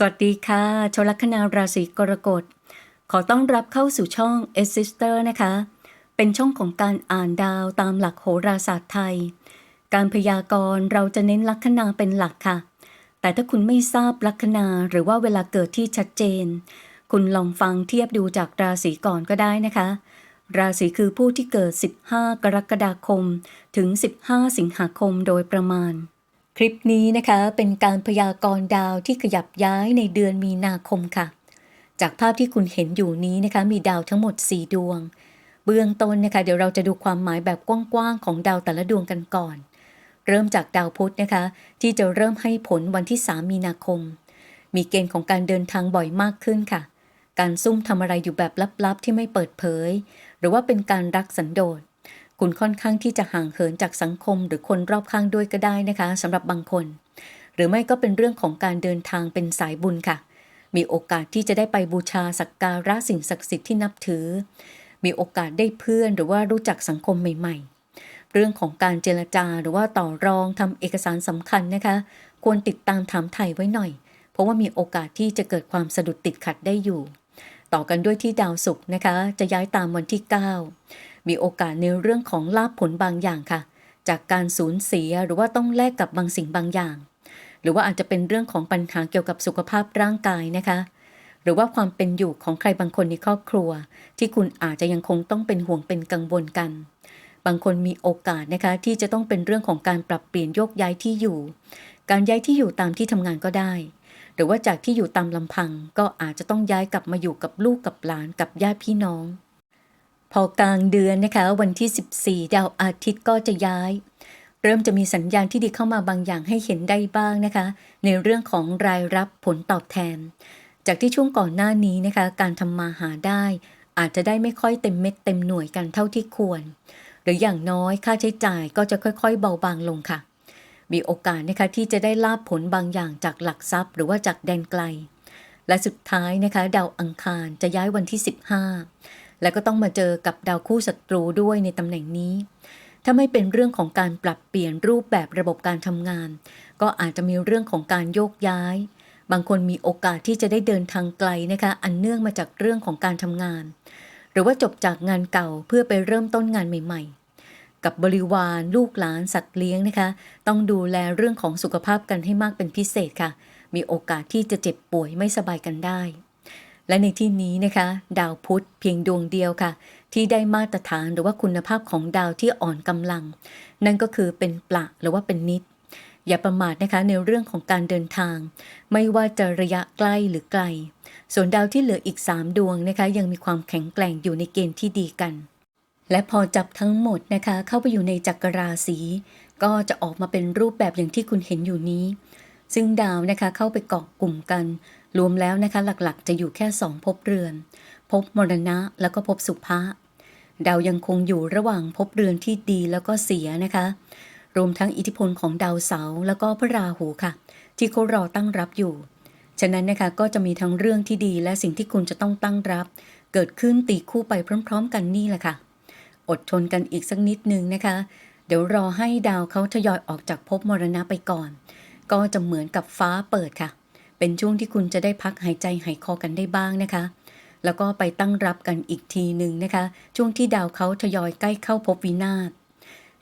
สวัสดีค่ะ ชลัคนาราศีกรกฎ ขอต้อนรับเข้าสู่ช่อง e s i s t e r นะคะ เป็นช่องของการอ่านดาวตามหลักโหราศาสตร์ไทย การพยากรณ์เราจะเน้นลัคนาเป็นหลักค่ะ แต่ถ้าคุณไม่ทราบลัคนาหรือว่าเวลาเกิดที่ชัดเจน คุณลองฟังเทียบดูจากราศีก่อนก็ได้นะคะ ราศีคือผู้ที่เกิด 15 กรกฎาคม ถึง 15 สิงหาคมโดยประมาณ คลิปนี้นะคะเป็นการพยากรณ์ดาวที่ขยับย้ายในเดือนมีนาคมค่ะ จากภาพที่คุณเห็นอยู่นี้นะคะมีดาวทั้งหมด 4 ดวง เบื้องต้นนะคะเดี๋ยวเราจะดูความหมายแบบกว้างๆของดาวแต่ละดวงกันก่อน เริ่มจากดาวพุธนะคะ ที่จะเริ่มให้ผลวันที่ 3 มีนาคม มีเกณฑ์ของการเดินทางบ่อยมากขึ้นค่ะ การซุ่มทำอะไรอยู่แบบลับๆที่ไม่เปิดเผย หรือว่าเป็นการรักสันโดษ คุณค่อนข้างที่จะห่างเหินจากสังคมหรือคนรอบข้างด้วยก็ได้นะคะสำหรับบางคน หรือไม่ก็เป็นเรื่องของการเดินทางเป็นสายบุญค่ะ มีโอกาสที่จะได้ไปบูชาสักการะสิ่งศักดิ์สิทธิ์ที่นับถือ มีโอกาสได้เพื่อนหรือว่ารู้จักสังคมใหม่ ๆ เรื่องของการเจรจาหรือว่าต่อรองทำเอกสารสำคัญนะคะ ควรติดตามถามไถ่ไว้หน่อย เพราะว่ามีโอกาสที่จะเกิดความสะดุดติดขัดได้อยู่ ต่อกันด้วยที่ดาวศุกร์นะคะ จะย้ายตามวันที่ 9 มีโอกาสในเรื่องของลาภผลบางอย่างค่ะ จากการสูญเสียหรือว่าต้องแลกกับบางสิ่งบางอย่าง หรือว่าอาจจะเป็นเรื่องของปัญหาเกี่ยวกับสุขภาพร่างกายนะคะ หรือว่าความเป็นอยู่ของใครบางคนในครอบครัว ที่คุณอาจจะยังคงต้องเป็นห่วงเป็นกังวลกัน บางคนมีโอกาสนะคะที่จะต้องเป็นเรื่องของการปรับเปลี่ยนโยกย้ายที่อยู่ การย้ายที่อยู่ตามที่ทำงานก็ได้หรือว่าจากที่อยู่ตามลำพังก็อาจจะต้องย้ายกลับมาอยู่กับลูกกับหลานกับญาติพี่น้อง พอกลางเดือนนะคะ วันที่ 14 ดาวอาทิตย์ก็จะย้าย เริ่มจะมีสัญญาณที่ดีเข้ามาบางอย่างให้เห็นได้บ้างนะคะ ในเรื่องของรายรับผลตอบแทน จากที่ช่วงก่อนหน้านี้นะคะ การทำมาหาได้ อาจจะได้ไม่ค่อยเต็มเม็ดเต็มหน่วยกันเท่าที่ควร หรืออย่างน้อยค่าใช้จ่ายก็จะค่อยๆ เบาบางลงค่ะ มีโอกาสนะคะที่จะได้ลาบผลบางอย่างจากหลักทรัพย์ หรือว่าจากแดนไกล และสุดท้ายนะคะ ดาวอังคารจะย้ายวันที่ 15 แล้วก็ต้องมาเจอกับดาวคู่ศัตรูด้วยในตำแหน่งนี้ ถ้าไม่เป็นเรื่องของการปรับเปลี่ยนรูปแบบระบบการทำงาน ก็อาจจะมีเรื่องของการโยกย้าย บางคนมีโอกาสที่จะได้เดินทางไกลนะคะ อันเนื่องมาจากเรื่องของการทำงาน หรือว่าจบจากงานเก่าเพื่อไปเริ่มต้นงานใหม่ๆ กับบริวารลูกหลานสัตว์เลี้ยงนะคะ ต้องดูแลเรื่องของสุขภาพกันให้มากเป็นพิเศษค่ะ มีโอกาสที่จะเจ็บป่วยไม่สบายกันได้ และในที่นี้นะคะ ดาวพุธเพียงดวงเดียวค่ะ ที่ได้มาตรฐานหรือว่าคุณภาพของดาวที่อ่อนกำลัง นั่นก็คือเป็นปละหรือว่าเป็นนิด อย่าประมาทนะคะในเรื่องของการเดินทาง ไม่ว่าจะระยะใกล้หรือไกล ส่วนดาวที่เหลืออีก 3 ดวงนะคะ ยังมีความแข็งแกร่งอยู่ในเกณฑ์ที่ดีกัน และพอจับทั้งหมดนะคะ เข้าไปอยู่ในจักรราศีก็จะออกมาเป็นรูปแบบอย่างที่คุณเห็นอยู่นี้ซึ่งดาวนะคะเข้าไปเกาะกลุ่มกัน รวมแล้วนะคะหลักๆ จะอยู่แค่สองภพเรือนภพมรณะแล้วก็ภพสุภะดาวยังคงอยู่ระหว่างภพเรือนที่ดีแล้วก็เสียนะคะ รวมทั้งอิทธิพลของดาวเสาร์แล้วก็พระราหูค่ะ ที่เขารอตั้งรับอยู่ ฉะนั้นนะคะก็จะมีทั้งเรื่องที่ดีและสิ่งที่คุณจะต้องตั้งรับ เกิดขึ้นตีคู่ไปพร้อม ๆ กันนี่แหละค่ะ อดทนกันอีกสักนิดนึงนะคะ เดี๋ยวรอให้ดาวเขาทยอยออกจากภพมรณะไปก่อน ก็จะเหมือนกับฟ้าเปิดค่ะ เป็นช่วงที่คุณจะได้พักหายใจหายคอกันได้บ้างนะคะ แล้วก็ไปตั้งรับกันอีกทีหนึ่งนะคะ ช่วงที่ดาวเขาทยอยใกล้เข้าภพวินาศ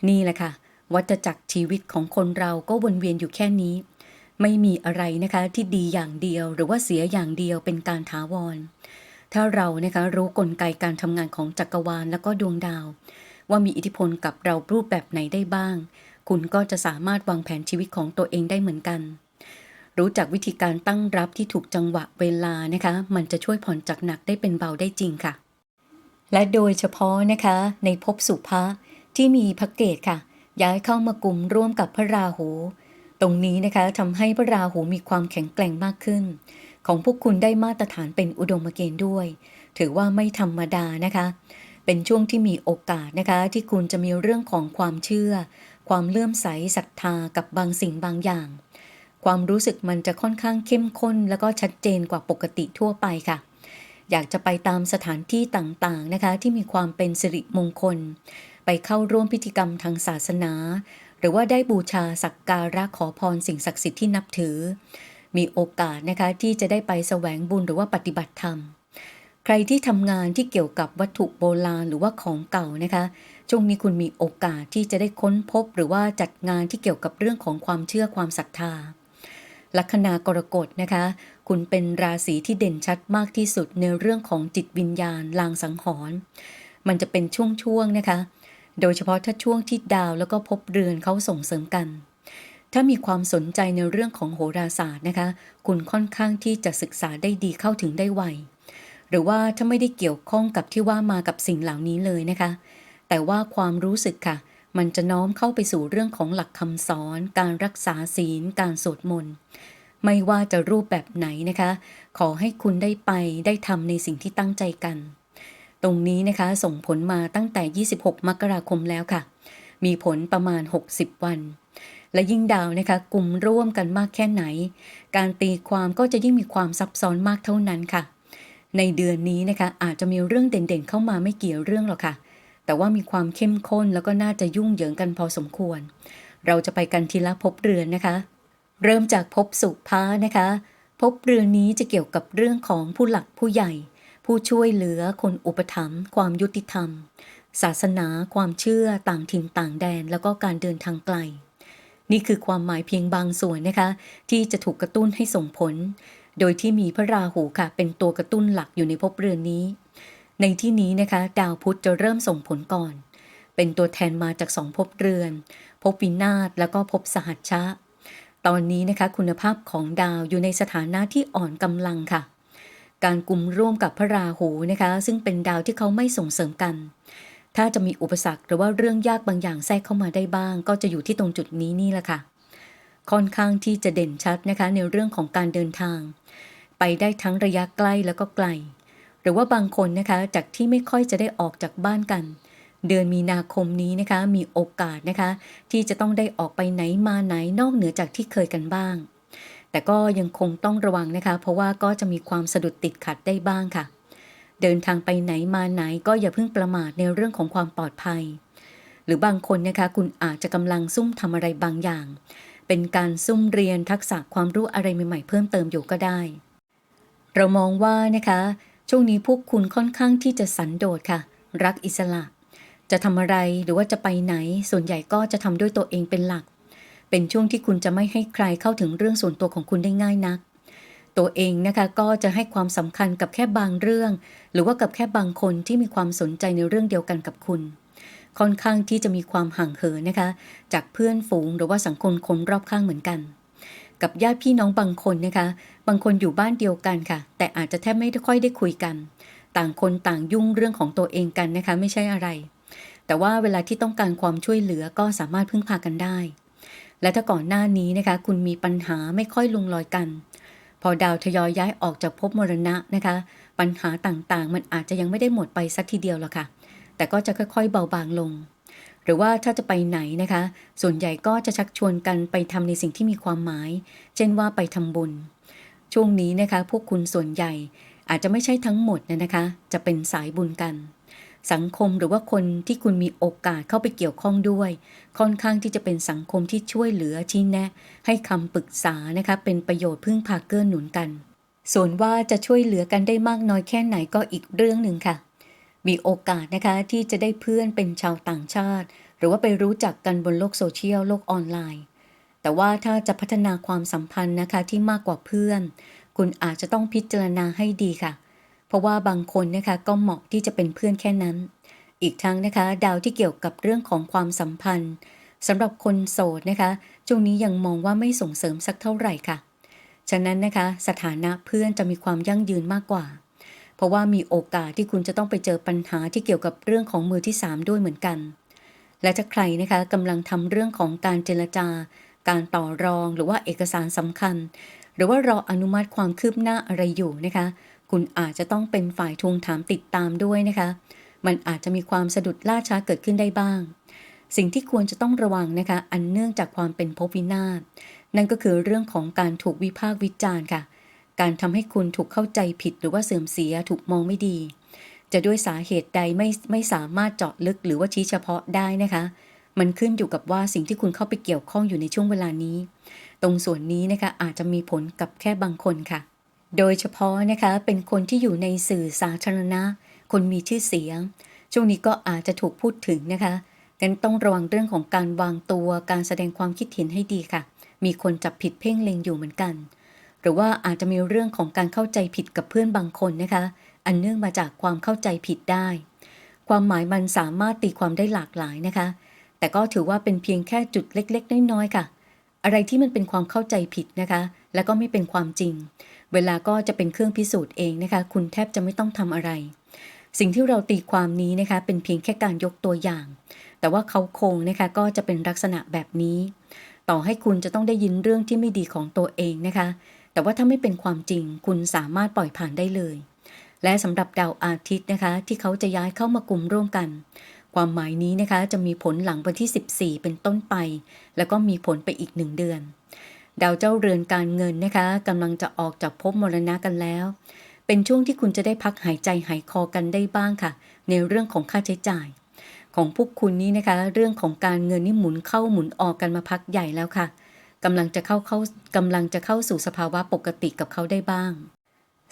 นี่แหละค่ะ วัฏจักรชีวิตของคนเราก็วนเวียนอยู่แค่นี้ ไม่มีอะไรนะคะที่ดีอย่างเดียวหรือว่าเสียอย่างเดียวเป็นการถาวร ถ้าเรานะคะรู้กลไกการทำงานของจักรวาลแล้วก็ดวงดาว ว่ามีอิทธิพลกับเรารูปแบบไหนได้บ้าง คุณก็จะสามารถวางแผนชีวิตของตัวเองได้เหมือนกัน รู้จักวิธีการตั้งรับที่ถูกจังหวะเวลานะคะ มันจะช่วยผ่อนจากหนักได้เป็นเบาได้จริงค่ะ และโดยเฉพาะนะคะ ในภพสุภะที่มีพระเกตค่ะ ย้ายเข้ามากลุ่มร่วมกับพระราหู ตรงนี้นะคะทำให้พระราหูมีความแข็งแกร่งมากขึ้น ของพวกคุณได้มาตรฐานเป็นอุดมเกณฑ์ด้วย ถือว่าไม่ธรรมดานะคะ เป็นช่วงที่มีโอกาสนะคะ ที่คุณจะมีเรื่องของความเชื่อ ความเลื่อมใสศรัทธากับบางสิ่งบางอย่าง ความรู้สึกมันจะค่อนข้างเข้มข้น แล้วก็ชัดเจนกว่าปกติทั่วไปค่ะ อยากจะไปตามสถานที่ต่างๆนะคะ ที่มีความเป็นสิริมงคล ไปเข้าร่วมพิธีกรรมทางศาสนา หรือว่าได้บูชาสักการะขอพรสิ่งศักดิ์สิทธิ์ที่นับถือ มีโอกาสนะคะที่จะได้ไปแสวงบุญหรือว่าปฏิบัติธรรมใครที่ทำงานที่เกี่ยวกับวัตถุโบราณหรือว่าของเก่านะคะ ช่วงนี้คุณมีโอกาสที่จะได้ค้นพบ หรือว่าจัดงานที่เกี่ยวกับเรื่องของความเชื่อความศรัทธา ลัคนากรกฎนะคะ คุณเป็นราศีที่เด่นชัดมากที่สุดในเรื่องของจิตวิญญาณลางสังหรณ์มันจะเป็นช่วงๆนะคะ โดยเฉพาะถ้าช่วงที่ดาวแล้วก็พบเรือนเขาส่งเสริมกัน ถ้ามีความสนใจในเรื่องของโหราศาสตร์นะคะ คุณค่อนข้างที่จะศึกษาได้ดีเข้าถึงได้ไวหรือว่าถ้าไม่ได้เกี่ยวข้องกับที่ว่ามากับสิ่งเหล่านี้เลยนะคะ แต่ว่าความรู้สึกค่ะ มันจะน้อมเข้าไปสู่เรื่องของหลักคำสอน การรักษาศีล การสวดมนต์ ไม่ว่าจะรูปแบบไหนนะคะ ขอให้คุณได้ไปได้ทำในสิ่งที่ตั้งใจกัน ตรงนี้นะคะส่งผลมาตั้งแต่ 26 มกราคมแล้วค่ะ มีผลประมาณ 60 วัน และยิ่งดาวนะคะ กลุ่มร่วมกันมากแค่ไหน การตีความก็จะยิ่งมีความซับซ้อนมากเท่านั้นค่ะในเดือนนี้นะคะอาจจะมีเรื่องเด่นๆเข้ามาไม่เกี่ยวเรื่องหรอกค่ะ แต่ว่ามีความเข้มข้นแล้วก็น่าจะยุ่งเหยิงกันพอสมควร เราจะไปกันทีละภพเรือนนะคะ เริ่มจากภพสุภานะคะภพเรือนนี้จะเกี่ยวกับเรื่องของผู้หลักผู้ใหญ่ ผู้ช่วยเหลือคนอุปถัมภ์ความยุติธรรม ศาสนาความเชื่อต่างถิ่นต่างแดนแล้วก็การเดินทางไกล นี่คือความหมายเพียงบางส่วนนะคะ ที่จะถูกกระตุ้นให้ส่งผล โดยที่มีพระราหูค่ะ เป็นตัวกระตุ้นหลักอยู่ในภพเรือนนี้ ในที่นี้นะคะดาวพุธจะเริ่มส่งผลก่อน เป็นตัวแทนมาจากสองภพเรือนภพวินาศแล้วก็ภพสหัชชะ ตอนนี้นะคะคุณภาพของดาวอยู่ในสถานะที่อ่อนกำลังค่ะ การกลุ่มร่วมกับพระราหูนะคะ ซึ่งเป็นดาวที่เขาไม่ส่งเสริมกัน ถ้าจะมีอุปสรรคหรือว่าเรื่องยากบางอย่างแทรกเข้ามาได้บ้าง ก็จะอยู่ที่ตรงจุดนี้นี่แหละค่ะ ค่อนข้างที่จะเด่นชัดนะคะในเรื่องของการเดินทาง ไปได้ทั้งระยะใกล้แล้วก็ไกล รือว่าบางคนนะคะจากที่ไม่ค่อยจะได้ออกจากบ้านกัน เดือนมีนาคมนี้นะคะมีโอกาสนะคะ ที่จะต้องได้ออกไปไหนมาไหนนอกเหนือจากที่เคยกันบ้าง แต่ก็ยังคงต้องระวังนะคะ เพราะว่าก็จะมีความสะดุดติดขัดได้บ้างค่ะ เดินทางไปไหนมาไหนก็อย่าเพิ่งประมาทในเรื่องของความปลอดภัย หรือบางคนนะคะคุณอาจจะกำลังซุ่มทำอะไรบางอย่าง เป็นการซุ่มเรียนทักษะความรู้อะไรใหม่ๆเพิ่มเติมอยู่ก็ได้ เรามองว่านะคะ ช่วงนี้พวกคุณค่อนข้างที่จะสันโดษค่ะ รักอิสระ จะทำอะไรหรือว่าจะไปไหน ส่วนใหญ่ก็จะทำด้วยตัวเองเป็นหลัก เป็นช่วงที่คุณจะไม่ให้ใครเข้าถึงเรื่องส่วนตัวของคุณได้ง่ายนัก ตัวเองนะคะก็จะให้ความสำคัญกับแค่บางเรื่อง หรือว่ากับแค่บางคนที่มีความสนใจในเรื่องเดียวกันกับคุณ ค่อนข้างที่จะมีความห่างเหินนะคะ จากเพื่อนฝูงหรือว่าสังคมคนรอบข้างเหมือนกันกับญาติพี่น้องบางคนนะคะ บางคนอยู่บ้านเดียวกันค่ะ แต่อาจจะแทบไม่ค่อยได้คุยกัน ต่างคนต่างยุ่งเรื่องของตัวเองกันนะคะ ไม่ใช่อะไร แต่ว่าเวลาที่ต้องการความช่วยเหลือก็สามารถพึ่งพากันได้ และถ้าก่อนหน้านี้นะคะ คุณมีปัญหาไม่ค่อยลงรอยกัน พอดาวทยอยย้ายออกจากภพมรณะนะคะ ปัญหาต่างๆ มันอาจจะยังไม่ได้หมดไปสักทีเดียวหรอกค่ะ แต่ก็จะค่อยๆ เบาบางลงหรือว่าถ้าจะไปไหนนะคะ ส่วนใหญ่ก็จะชักชวนกันไปทำในสิ่งที่มีความหมาย เช่นว่าไปทำบุญ ช่วงนี้นะคะ พวกคุณส่วนใหญ่อาจจะไม่ใช่ทั้งหมดนะนะคะ จะเป็นสายบุญกัน สังคมหรือว่าคนที่คุณมีโอกาสเข้าไปเกี่ยวข้องด้วย ค่อนข้างที่จะเป็นสังคมที่ช่วยเหลือชี้แนะ ให้คำปรึกษานะคะ เป็นประโยชน์พึ่งพาเกื้อหนุนกัน ส่วนว่าจะช่วยเหลือกันได้มากน้อยแค่ไหนก็อีกเรื่องหนึ่งค่ะ มีโอกาสนะคะที่จะได้เพื่อนเป็นชาวต่างชาติ หรือว่าไปรู้จักกันบนโลกโซเชียลโลกออนไลน์ แต่ว่าถ้าจะพัฒนาความสัมพันธ์นะคะที่มากกว่าเพื่อน คุณอาจจะต้องพิจารณาให้ดีค่ะ เพราะว่าบางคนนะคะก็เหมาะที่จะเป็นเพื่อนแค่นั้น อีกทั้งนะคะ ดาวที่เกี่ยวกับเรื่องของความสัมพันธ์สำหรับคนโสดนะคะช่วงนี้ยังมองว่าไม่ส่งเสริมสักเท่าไหร่ค่ะ ฉะนั้นนะคะ สถานะเพื่อนจะมีความยั่งยืนมากกว่า เพราะว่ามีโอกาสที่คุณจะต้องไปเจอปัญหาที่เกี่ยวกับเรื่องของมือที่ 3 ด้วยเหมือนกัน และถ้าใครนะคะกำลังทำเรื่องของการเจรจา การต่อรองหรือว่าเอกสารสำคัญ หรือว่ารออนุมัติความคืบหน้าอะไรอยู่นะคะ คุณอาจจะต้องเป็นฝ่ายทวงถามติดตามด้วยนะคะ มันอาจจะมีความสะดุดล่าช้าเกิดขึ้นได้บ้าง สิ่งที่ควรจะต้องระวังนะคะ อันเนื่องจากความเป็นภพวินาศนั่นก็คือเรื่องของการถูกวิพากษ์วิจารณ์ค่ะ การทำให้คุณถูกเข้าใจผิดหรือว่าเสื่อมเสียถูกมองไม่ดี จะด้วยสาเหตุใดไม่ไม่สามารถเจาะลึกหรือว่าชี้เฉพาะได้นะคะ มันขึ้นอยู่กับว่าสิ่งที่คุณเข้าไปเกี่ยวข้องอยู่ในช่วงเวลานี้ ตรงส่วนนี้นะคะอาจจะมีผลกับแค่บางคนค่ะ โดยเฉพาะนะคะเป็นคนที่อยู่ในสื่อสาธารณะ คนมีชื่อเสียง ช่วงนี้ก็อาจจะถูกพูดถึงนะคะงั้นต้องระวังเรื่องของการวางตัวการแสดงความคิดเห็นให้ดีค่ะ มีคนจับผิดเพ่งเล็งอยู่เหมือนกัน หรือว่าอาจจะมีเรื่องของการเข้าใจผิดกับเพื่อนบางคนนะคะ อันเนื่องมาจากความเข้าใจผิดได้ ความหมายมันสามารถตีความได้หลากหลายนะคะ แต่ก็ถือว่าเป็นเพียงแค่จุดเล็ก ๆ น้อยๆค่ะ อะไรที่มันเป็นความเข้าใจผิดนะคะ แล้วก็ไม่เป็นความจริง เวลาก็จะเป็นเครื่องพิสูจน์เองนะคะ คุณแทบจะไม่ต้องทำอะไร สิ่งที่เราตีความนี้นะคะ เป็นเพียงแค่การยกตัวอย่าง แต่ว่าเขาโครงนะคะก็จะเป็นลักษณะแบบนี้ ต่อให้คุณจะต้องได้ยินเรื่องที่ไม่ดีของตัวเองนะคะ แต่ว่าถ้าไม่เป็นความจริง คุณสามารถปล่อยผ่านได้เลยและสำหรับดาวอาทิตย์นะคะ ที่เขาจะย้ายเข้ามากลุ่มร่วมกัน ความหมายนี้นะคะจะมีผลหลังวันที่ 14 เป็นต้นไป แล้วก็มีผลไปอีกหนึ่งเดือน ดาวเจ้าเรือนการเงินนะคะกำลังจะออกจากภพมรณะกันแล้ว เป็นช่วงที่คุณจะได้พักหายใจหายคอกันได้บ้างค่ะ ในเรื่องของค่าใช้จ่าย ของพวกคุณนี้นะคะ เรื่องของการเงินนี่หมุนเข้าหมุนออกกันมาพักใหญ่แล้วค่ะกำลังจะเข้าเข้ากำลังจะเข้าสู่สภาวะปกติกับเขาได้บ้าง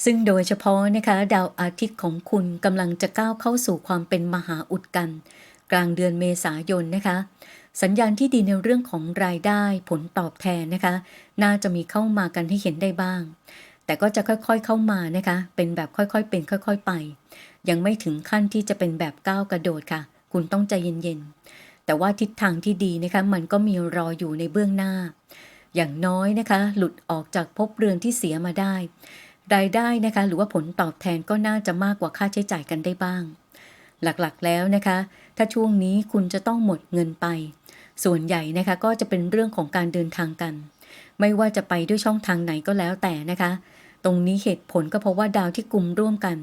ซึ่งโดยเฉพาะนะคะดาวอาทิตย์ของคุณกำลังจะก้าวเข้าสู่ความเป็นมหาอุดกัน กลางเดือนเมษายนนะคะ สัญญาณที่ดีในเรื่องของรายได้ผลตอบแทนนะคะ น่าจะมีเข้ามากันให้เห็นได้บ้าง แต่ก็จะค่อยๆเข้ามานะคะ เป็นแบบค่อยๆเป็นค่อย ๆไป ยังไม่ถึงขั้นที่จะเป็นแบบก้าวกระโดดค่ะ คุณต้องใจเย็นๆ แต่ว่าทิศทางที่ดีนะคะ มันก็มีรออยู่ในเบื้องหน้า อย่างน้อยนะคะ หลุดออกจากภพเรือนที่เสียมาได้ รายได้นะคะหรือว่าผลตอบแทนก็น่าจะมากกว่าค่าใช้จ่ายกันได้บ้าง หลักๆแล้วนะคะ ถ้าช่วงนี้คุณจะต้องหมดเงินไป ส่วนใหญ่นะคะก็จะเป็นเรื่องของการเดินทางกัน ไม่ว่าจะไปด้วยช่องทางไหนก็แล้วแต่นะคะ ตรงนี้เหตุผลก็เพราะว่าดาวที่กลุ่มร่วมกัน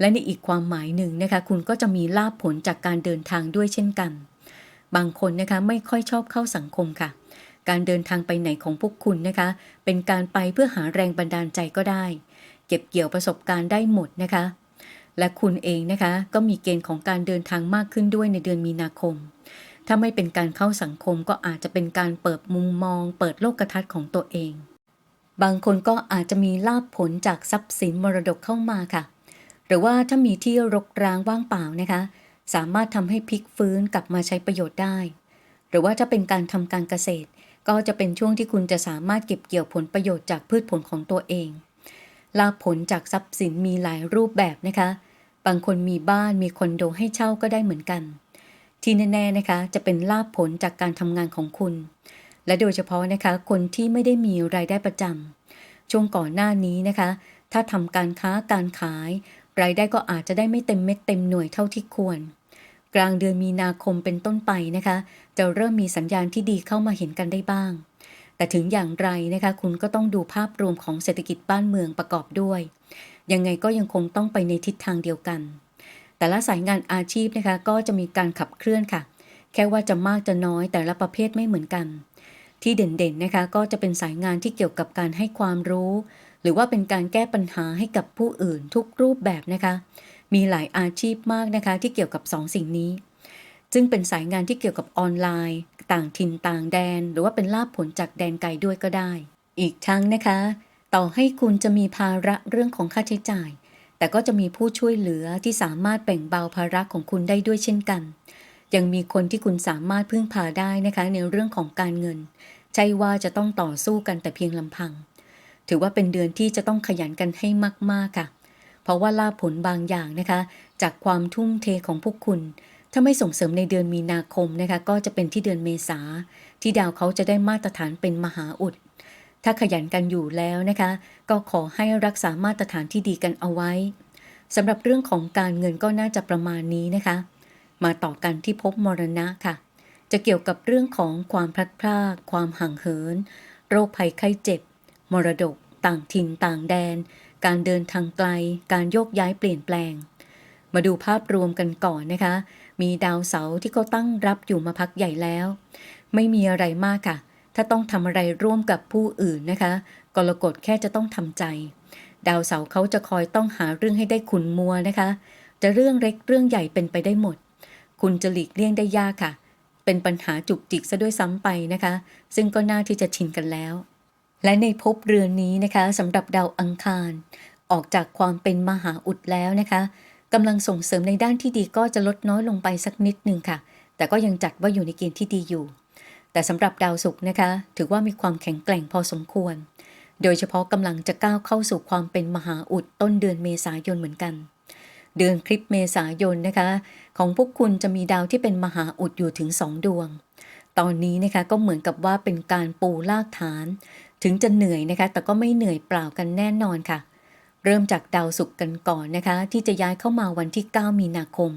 และในอีกความหมายหนึ่งนะคะ คุณก็จะมีลาบผลจากการเดินทางด้วยเช่นกัน บางคนนะคะไม่ค่อยชอบเข้าสังคมค่ะ การเดินทางไปไหนของพวกคุณนะคะ เป็นการไปเพื่อหาแรงบันดาลใจก็ได้ เก็บเกี่ยวประสบการณ์ได้หมดนะคะ และคุณเองนะคะ ก็มีเกณฑ์ของการเดินทางมากขึ้นด้วยในเดือนมีนาคม ถ้าไม่เป็นการเข้าสังคมก็อาจจะเป็นการเปิดมุมมอง เปิดโลกทัศน์ของตัวเอง บางคนก็อาจจะมีลาบผลจากทรัพย์สินมรดกเข้ามาค่ะ หรือว่าถ้ามีที่รกร้างว่างเปล่านะคะ สามารถทำให้พลิกฟื้นกลับมาใช้ประโยชน์ได้ หรือว่าถ้าเป็นการทำการเกษตร ก็จะเป็นช่วงที่คุณจะสามารถเก็บเกี่ยวผลประโยชน์จากพืชผลของตัวเองลาภผลจากทรัพย์สินมีหลายรูปแบบนะคะ บางคนมีบ้านมีคอนโดให้เช่าก็ได้เหมือนกัน ที่แน่ๆนะคะจะเป็นลาภผลจากการทำงานของคุณ และโดยเฉพาะนะคะคนที่ไม่ได้มีรายได้ประจำช่วงก่อนหน้านี้นะคะ ถ้าทำการค้าการขาย รายได้ก็อาจจะได้ไม่เต็มเม็ดเต็มหน่วยเท่าที่ควร กลางเดือนมีนาคมเป็นต้นไปนะคะ จะเริ่มมีสัญญาณที่ดีเข้ามาเห็นกันได้บ้าง แต่ถึงอย่างไรนะคะ คุณก็ต้องดูภาพรวมของเศรษฐกิจบ้านเมืองประกอบด้วย ยังไงก็ยังคงต้องไปในทิศทางเดียวกัน แต่ละสายงานอาชีพนะคะ ก็จะมีการขับเคลื่อนค่ะ แค่ว่าจะมากจะน้อยแต่ละประเภทไม่เหมือนกัน ที่เด่นๆนะคะ ก็จะเป็นสายงานที่เกี่ยวกับการให้ความรู้ หรือว่าเป็นการแก้ปัญหาให้กับผู้อื่นทุกรูปแบบนะคะ มีหลายอาชีพมากนะคะที่เกี่ยวกับสองสิ่งนี้ ซึ่งเป็นสายงานที่เกี่ยวกับออนไลน์ ต่างถิ่นต่างแดน หรือว่าเป็นลาภผลจากแดนไกลด้วยก็ได้ อีกทั้งนะคะ ต่อให้คุณจะมีภาระเรื่องของค่าใช้จ่าย แต่ก็จะมีผู้ช่วยเหลือที่สามารถแบ่งเบาภาระของคุณได้ด้วยเช่นกัน ยังมีคนที่คุณสามารถพึ่งพาได้นะคะในเรื่องของการเงิน ใช่ว่าจะต้องต่อสู้กันแต่เพียงลำพัง ถือว่าเป็นเดือนที่จะต้องขยันกันให้มากๆค่ะ เพราะว่าลาผลบางอย่างนะคะ จากความทุ่มเทของพวกคุณ ถ้าไม่ส่งเสริมในเดือนมีนาคมนะคะ ก็จะเป็นที่เดือนเมษาที่ดาวเขาจะได้มาตรฐานเป็นมหาอุด ถ้าขยันกันอยู่แล้วนะคะ ก็ขอให้รักษามาตรฐานที่ดีกันเอาไว้สำหรับเรื่องของการเงินก็น่าจะประมาณนี้นะคะ มาต่อกันที่ภพมรณะค่ะ จะเกี่ยวกับเรื่องของความพลัดพราก ความห่างเหิน โรคภัยไข้เจ็บ มรดก ต่างถิ่นต่างแดน การเดินทางไกล การโยกย้ายเปลี่ยนแปลง มาดูภาพรวมกันก่อนนะคะ มีดาวเสาร์ที่เขาตั้งรับอยู่มาพักใหญ่แล้ว ไม่มีอะไรมากค่ะ ถ้าต้องทำอะไรร่วมกับผู้อื่นนะคะ กรกฎแค่จะต้องทำใจ ดาวเสาร์เขาจะคอยต้องหาเรื่องให้ได้ขุนมัวนะคะ จะเรื่องเล็กเรื่องใหญ่เป็นไปได้หมด คุณจะหลีกเลี่ยงได้ยากค่ะ เป็นปัญหาจุกจิกซะด้วยซ้ำไปนะคะ ซึ่งก็น่าที่จะชินกันแล้ว และในภพเรือนนี้นะคะสำหรับดาวอังคาร ออกจากความเป็นมหาอุดแล้วนะคะกำลังส่งเสริมในด้านที่ดีก็จะลดน้อยลงไปสักนิดหนึ่งค่ะ แต่ก็ยังจัดว่าอยู่ในเกณฑ์ที่ดีอยู่ แต่สำหรับดาวศุกร์นะคะ ถือว่ามีความแข็งแกร่งพอสมควร โดยเฉพาะกำลังจะก้าวเข้าสู่ความเป็นมหาอุดต้นเดือนเมษายนเหมือนกัน เดือนคลิปเมษายนนะคะ ของพวกคุณจะมีดาวที่เป็นมหาอุดอยู่ถึงสองดวง ตอนนี้นะคะก็เหมือนกับว่าเป็นการปูลากฐาน ถึงจะเหนื่อยนะคะ แต่ก็ไม่เหนื่อยเปล่ากันแน่นอนค่ะ เริ่มจากดาวศุกร์กันก่อนนะคะ ที่จะย้ายเข้ามาวันที่ 9 มีนาคม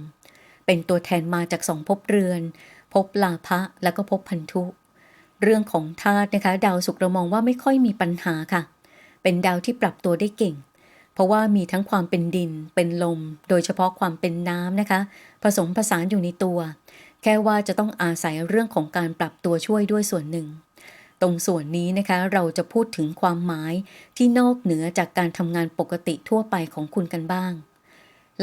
เป็นตัวแทนมาจากสองภพเรือนภพลาภะแล้วก็ภพพันธุ เรื่องของธาตุนะคะ ดาวศุกร์เรามองว่าไม่ค่อยมีปัญหาค่ะ เป็นดาวที่ปรับตัวได้เก่ง เพราะว่ามีทั้งความเป็นดิน เป็นลม โดยเฉพาะความเป็นน้ำนะคะ ผสมผสานอยู่ในตัว แค่ว่าจะต้องอาศัยเรื่องของการปรับตัวช่วยด้วยส่วนหนึ่ง ตรงส่วนนี้นะคะเราจะพูดถึงความหมายที่นอกเหนือจากการทำงานปกติทั่วไปของคุณกันบ้าง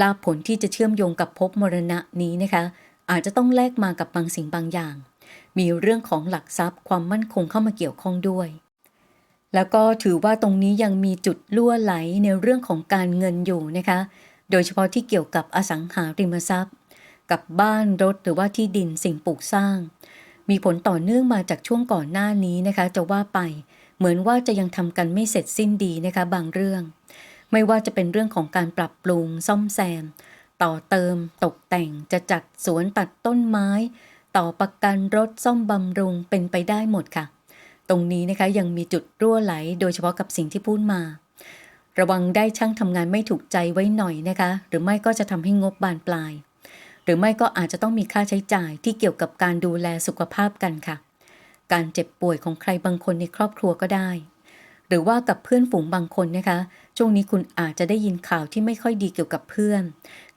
ลาผลที่จะเชื่อมโยงกับภพมรณะนี้นะคะ อาจจะต้องแลกมากับบางสิ่งบางอย่าง มีเรื่องของหลักทรัพย์ความมั่นคงเข้ามาเกี่ยวข้องด้วย แล้วก็ถือว่าตรงนี้ยังมีจุดล่วไหลในเรื่องของการเงินอยู่นะคะ โดยเฉพาะที่เกี่ยวกับอสังหาริมทรัพย์ กับบ้านรถหรือว่าที่ดินสิ่งปลูกสร้าง มีผลต่อเนื่องมาจากช่วงก่อนหน้านี้นะคะ จะว่าไป เหมือนว่าจะยังทำกันไม่เสร็จสิ้นดีนะคะ บางเรื่อง ไม่ว่าจะเป็นเรื่องของการปรับปรุง ซ่อมแซม ต่อเติม ตกแต่งจะจัดสวนตัดต้นไม้ ต่อประกันรถซ่อมบำรุงเป็นไปได้หมดค่ะ ตรงนี้นะคะยังมีจุดรั่วไหล โดยเฉพาะกับสิ่งที่พูดมา ระวังได้ช่างทำงานไม่ถูกใจไว้หน่อยนะคะ หรือไม่ก็จะทำให้งบบานปลาย หรือไม่ก็อาจจะต้องมีค่าใช้จ่ายที่เกี่ยวกับการดูแลสุขภาพกันค่ะ การเจ็บป่วยของใครบางคนในครอบครัวก็ได้ หรือว่ากับเพื่อนฝูงบางคนนะคะ ช่วงนี้คุณอาจจะได้ยินข่าวที่ไม่ค่อยดีเกี่ยวกับเพื่อน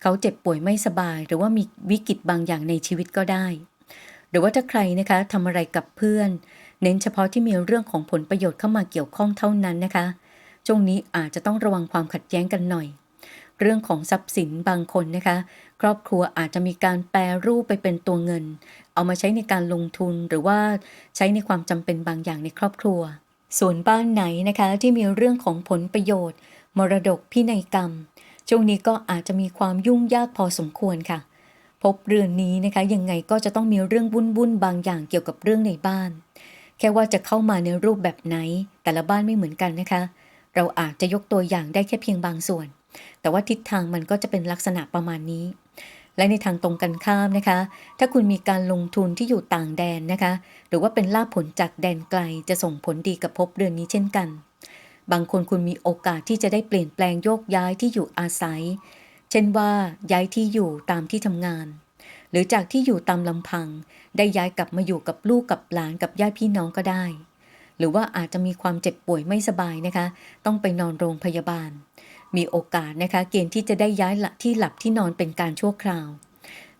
เขาเจ็บป่วยไม่สบาย หรือว่ามีวิกฤตบางอย่างในชีวิตก็ได้ หรือว่าถ้าใครนะคะทำอะไรกับเพื่อน เน้นเฉพาะที่มีเรื่องของผลประโยชน์เข้ามาเกี่ยวข้องเท่านั้นนะคะ ช่วงนี้อาจจะต้องระวังความขัดแย้งกันหน่อยเรื่องของทรัพย์สินบางคนนะคะ ครอบครัวอาจจะมีการแปรรูปไปเป็นตัวเงิน เอามาใช้ในการลงทุนหรือว่าใช้ในความจำเป็นบางอย่างในครอบครัว ส่วนบ้านไหนนะคะที่มีเรื่องของผลประโยชน์ มรดกพินัยกรรม ช่วงนี้ก็อาจจะมีความยุ่งยากพอสมควรค่ะ พบเรือนนี้นะคะยังไงก็จะต้องมีเรื่องวุ่นวุ่นบางอย่างเกี่ยวกับเรื่องในบ้าน แค่ว่าจะเข้ามาในรูปแบบไหน แต่ละบ้านไม่เหมือนกันนะคะ เราอาจจะยกตัวอย่างได้แค่เพียงบางส่วน แต่ว่าทิศทางมันก็จะเป็นลักษณะประมาณนี้ และในทางตรงกันข้ามนะคะ ถ้าคุณมีการลงทุนที่อยู่ต่างแดนนะคะ หรือว่าเป็นลาภผลจากแดนไกลจะส่งผลดีกับภพเรือนนี้เช่นกัน บางคนคุณมีโอกาสที่จะได้เปลี่ยนแปลงโยกย้ายที่อยู่อาศัย เช่นว่าย้ายที่อยู่ตามที่ทำงาน หรือจากที่อยู่ตามลำพัง ได้ย้ายกลับมาอยู่กับลูกกับหลานกับญาติพี่น้องก็ได้ หรือว่าอาจจะมีความเจ็บป่วยไม่สบายนะคะ ต้องไปนอนโรงพยาบาล มีโอกาสนะคะเกณฑ์ที่จะได้ย้ายที่หลับที่นอนเป็นการชั่วคราว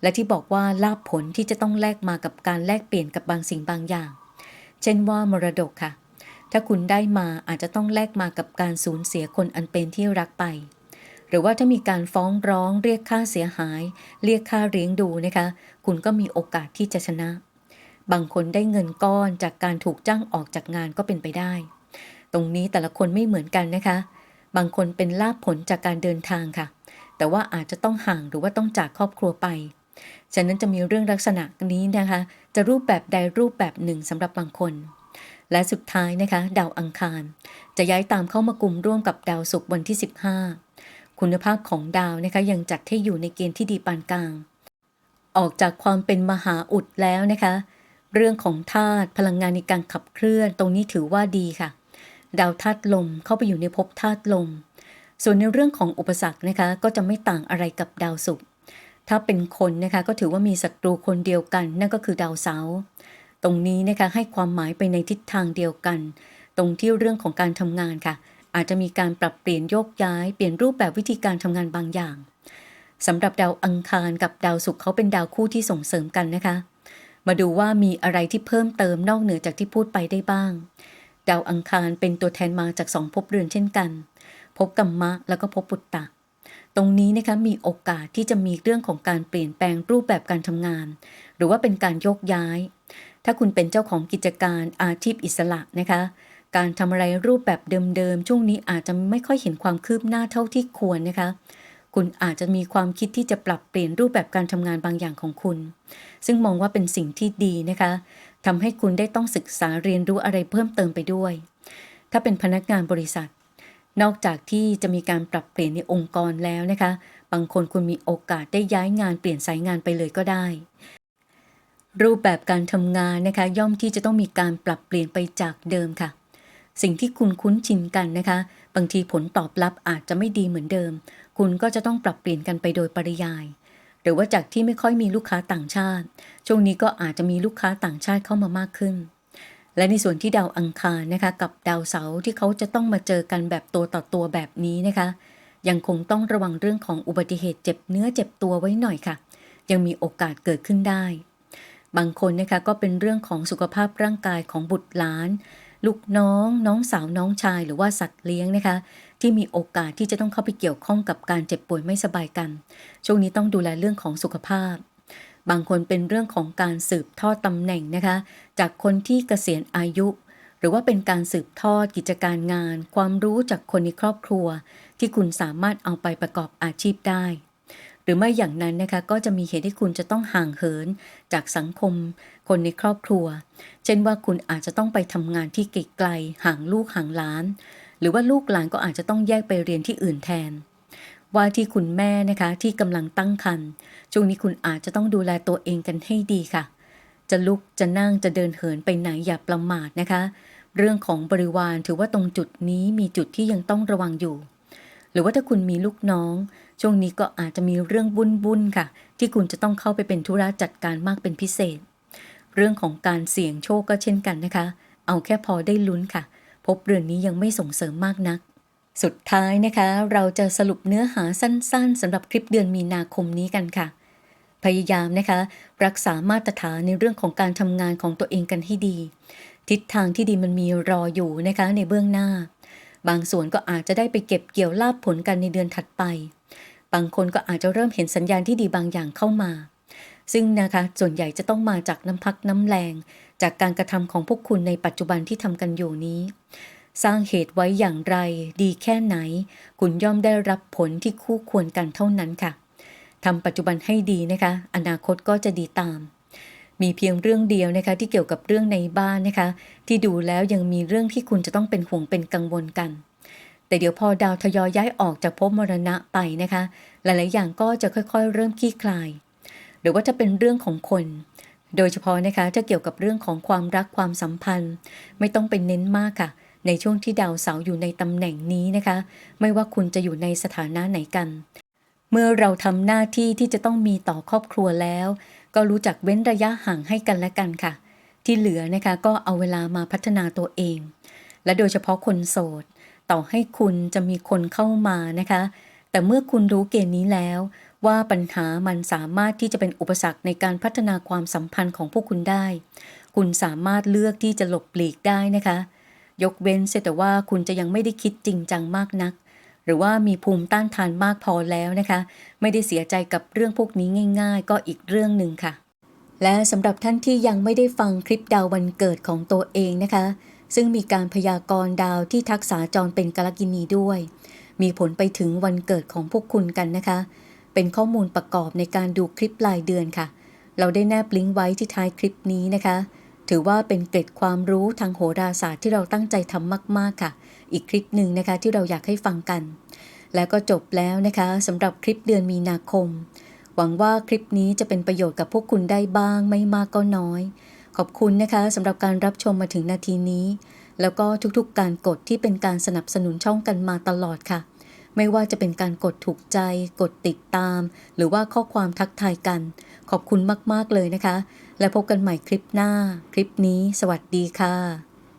และที่บอกว่าลาบผลที่จะต้องแลกมากับการแลกเปลี่ยนกับบางสิ่งบางอย่าง เช่นว่ามรดกค่ะ ถ้าคุณได้มาอาจจะต้องแลกมากับการสูญเสียคนอันเป็นที่รักไป หรือว่าถ้ามีการฟ้องร้องเรียกค่าเสียหาย เรียกค่าเลี้ยงดูนะคะ คุณก็มีโอกาสที่จะชนะ บางคนได้เงินก้อนจากการถูกจ้างออกจากงานก็เป็นไปได้ ตรงนี้แต่ละคนไม่เหมือนกันนะคะ บางคนเป็นลาภผลจากการเดินทางค่ะ แต่ว่าอาจจะต้องห่างหรือว่าต้องจากครอบครัวไป ฉะนั้นจะมีเรื่องลักษณะนี้นะคะ จะรูปแบบใดรูปแบบหนึ่งสำหรับบางคน และสุดท้ายนะคะ ดาวอังคาร จะย้ายตามเข้ามากลุ่มร่วมกับดาวศุกร์วันที่ 15 คุณภาพของดาวนะคะยังจัดให้อยู่ในเกณฑ์ที่ดีปานกลาง ออกจากความเป็นมหาอุดแล้วนะคะ เรื่องของธาตุพลังงานในการขับเคลื่อน ตรงนี้ถือว่าดีค่ะ ดาวธาตุลมเข้าไปอยู่ในภพธาตุลม ส่วนในเรื่องของอุปสรรคนะคะก็จะไม่ต่างอะไรกับดาวศุกร์ถ้าเป็นคนนะคะก็ถือว่ามีศัตรูคนเดียวกัน นั่นก็คือดาวเสาร์ตรงนี้นะคะให้ความหมายไปในทิศทางเดียวกัน ตรงที่เรื่องของการทำงานค่ะ อาจจะมีการปรับเปลี่ยนโยกย้ายเปลี่ยนรูปแบบวิธีการทำงานบางอย่างสำหรับดาวอังคารกับดาวศุกร์เขาเป็นดาวคู่ที่ส่งเสริมกันนะคะ มาดูว่ามีอะไรที่เพิ่มเติมนอกเหนือจากที่พูดไปได้บ้าง ดาวอังคารเป็นตัวแทนมาจากสองภพเรือนเช่นกันภพกัมมะแล้วก็ภพปุตตะ ตรงนี้นะคะมีโอกาสที่จะมีเรื่องของการเปลี่ยนแปลงรูปแบบการทำงาน หรือว่าเป็นการโยกย้าย ถ้าคุณเป็นเจ้าของกิจการอาชีพอิสระนะคะ การทำอะไรรูปแบบเดิมๆช่วงนี้อาจจะไม่ค่อยเห็นความคืบหน้าเท่าที่ควรนะคะคุณอาจจะมีความคิดที่จะปรับเปลี่ยนรูปแบบการทำงานบางอย่างของคุณ ซึ่งมองว่าเป็นสิ่งที่ดีนะคะ ทำให้คุณได้ต้องศึกษาเรียนรู้อะไรเพิ่มเติมไปด้วย ถ้าเป็นพนักงานบริษัท นอกจากที่จะมีการปรับเปลี่ยนในองค์กรแล้วนะคะ บางคนคุณมีโอกาสได้ย้ายงานเปลี่ยนสายงานไปเลยก็ได้ รูปแบบการทำงานนะคะ ย่อมที่จะต้องมีการปรับเปลี่ยนไปจากเดิมค่ะ สิ่งที่คุณคุ้นชินกันนะคะ บางทีผลตอบรับอาจจะไม่ดีเหมือนเดิม คุณก็จะต้องปรับเปลี่ยนกันไปโดยปริยาย หรือว่าจากที่ไม่ค่อยมีลูกค้าต่างชาติ ช่วงนี้ก็อาจจะมีลูกค้าต่างชาติเข้ามามากขึ้น และในส่วนที่ดาวอังคารนะคะกับดาวเสาร์ที่เขาจะต้องมาเจอกันแบบตัวต่อตัวแบบนี้นะคะ ยังคงต้องระวังเรื่องของอุบัติเหตุเจ็บเนื้อเจ็บตัวไว้หน่อยค่ะ ยังมีโอกาสเกิดขึ้นได้ บางคนนะคะก็เป็นเรื่องของสุขภาพร่างกายของบุตรหลาน ลูกน้อง น้องสาวน้องชายหรือว่าสัตว์เลี้ยงนะคะ ที่มีโอกาสที่จะต้องเข้าไปเกี่ยวข้องกับการเจ็บป่วยไม่สบายกัน ช่วงนี้ต้องดูแลเรื่องของสุขภาพ บางคนเป็นเรื่องของการสืบทอดตำแหน่งนะคะ จากคนที่เกษียณอายุ หรือว่าเป็นการสืบทอดกิจการงาน ความรู้จากคนในครอบครัว ที่คุณสามารถเอาไปประกอบอาชีพได้ หรือไม่อย่างนั้นนะคะก็จะมีเหตุให้คุณจะต้องห่างเหิน จากสังคม คนในครอบครัว เช่นว่าคุณอาจจะต้องไปทำงานที่ไกลๆห่างลูกห่างหลาน หรือว่าลูกหลานก็อาจจะต้องแยกไปเรียนที่อื่นแทน ว่าที่คุณแม่นะคะที่กำลังตั้งครรภ์ช่วงนี้คุณอาจจะต้องดูแลตัวเองกันให้ดีค่ะ จะลุกจะนั่งจะเดินเหินไปไหนอย่าประมาทนะคะ เรื่องของบริวารถือว่าตรงจุดนี้มีจุดที่ยังต้องระวังอยู่ หรือว่าถ้าคุณมีลูกน้อง ช่วงนี้ก็อาจจะมีเรื่องวุ่นๆค่ะ ที่คุณจะต้องเข้าไปเป็นธุระจัดการมากเป็นพิเศษ เรื่องของการเสี่ยงโชคก็เช่นกันนะคะ เอาแค่พอได้ลุ้นค่ะ บเรือนนี้ยังไม่ส่งเสริมมากนัก สุดท้ายนะคะ เราจะสรุปเนื้อหาสั้นๆสำหรับคลิปเดือนมีนาคมนี้กันค่ะ พยายามนะคะ รักษามาตรฐานในเรื่องของการทำงานของตัวเองกันให้ดี ทิศทางที่ดีมันมีรออยู่นะคะในเบื้องหน้า บางส่วนก็อาจจะได้ไปเก็บเกี่ยวลาบผลกันในเดือนถัดไป บางคนก็อาจจะเริ่มเห็นสัญญาณที่ดีบางอย่างเข้ามาซึ่งนะคะส่วนใหญ่จะต้องมาจากน้ำพักน้ำแรง จากการกระทำของพวกคุณในปัจจุบันที่ทำกันอยู่นี้ สร้างเหตุไว้อย่างไร ดีแค่ไหน คุณย่อมได้รับผลที่คู่ควรกันเท่านั้นค่ะทำปัจจุบันให้ดีนะคะ อนาคตก็จะดีตาม มีเพียงเรื่องเดียวนะคะที่เกี่ยวกับเรื่องในบ้านนะคะ ที่ดูแล้วยังมีเรื่องที่คุณจะต้องเป็นห่วงเป็นกังวลกัน แต่เดี๋ยวพอดาวทยอยย้ายออกจากภพมรณะไปนะคะ หลายๆ อย่างก็จะค่อยๆ เริ่มคลี่คลาย หรือว่าจะเป็นเรื่องของคน โดยเฉพาะนะคะถ้าเกี่ยวกับเรื่องของความรักความสัมพันธ์ ไม่ต้องเป็นเน้นมากค่ะ ในช่วงที่ดาวเสาร์อยู่ในตำแหน่งนี้นะคะ ไม่ว่าคุณจะอยู่ในสถานะไหนกัน เมื่อเราทำหน้าที่ที่จะต้องมีต่อครอบครัวแล้ว ก็รู้จักเว้นระยะห่างให้กันและกันค่ะ ที่เหลือนะคะก็เอาเวลามาพัฒนาตัวเอง และโดยเฉพาะคนโสด ต่อให้คุณจะมีคนเข้ามานะคะ แต่เมื่อคุณรู้เกณฑ์นี้แล้ว ว่าปัญหามันสามารถที่จะเป็นอุปสรรคในการพัฒนาความสัมพันธ์ของพวกคุณได้ คุณสามารถเลือกที่จะหลบหลีกได้นะคะ ยกเว้นเสียแต่ว่าคุณจะยังไม่ได้คิดจริงจังมากนัก หรือว่ามีภูมิต้านทานมากพอแล้วนะคะ ไม่ได้เสียใจกับเรื่องพวกนี้ง่าย ๆ ก็อีกเรื่องหนึ่งค่ะ และสำหรับท่านที่ยังไม่ได้ฟังคลิปดาววันเกิดของตัวเองนะคะ ซึ่งมีการพยากรณ์ดาวที่ทักษาจรเป็นกาลกินีด้วย มีผลไปถึงวันเกิดของพวกคุณกันนะคะ เป็นข้อมูลประกอบในการดูคลิปรายเดือนค่ะ เราได้แนบลิงก์ไว้ที่ท้ายคลิปนี้นะคะ ถือว่าเป็นเกร็ดความรู้ทางโหราศาสตร์ที่เราตั้งใจทำมาก ๆ ค่ะ อีกคลิปหนึ่งนะคะที่เราอยากให้ฟังกัน แล้วก็จบแล้วนะคะสำหรับคลิปเดือนมีนาคม หวังว่าคลิปนี้จะเป็นประโยชน์กับพวกคุณได้บ้าง ไม่มากก็น้อย ขอบคุณนะคะสำหรับการรับชมมาถึงนาทีนี้ แล้วก็ทุกๆ การกดที่เป็นการสนับสนุนช่องกันมาตลอดค่ะ ไม่ว่าจะเป็นการกดถูกใจ กดติดตาม หรือว่าข้อความทักทายกัน ขอบคุณมาก ๆ เลยนะคะ และพบกันใหม่คลิปหน้า คลิปนี้ สวัสดีค่ะ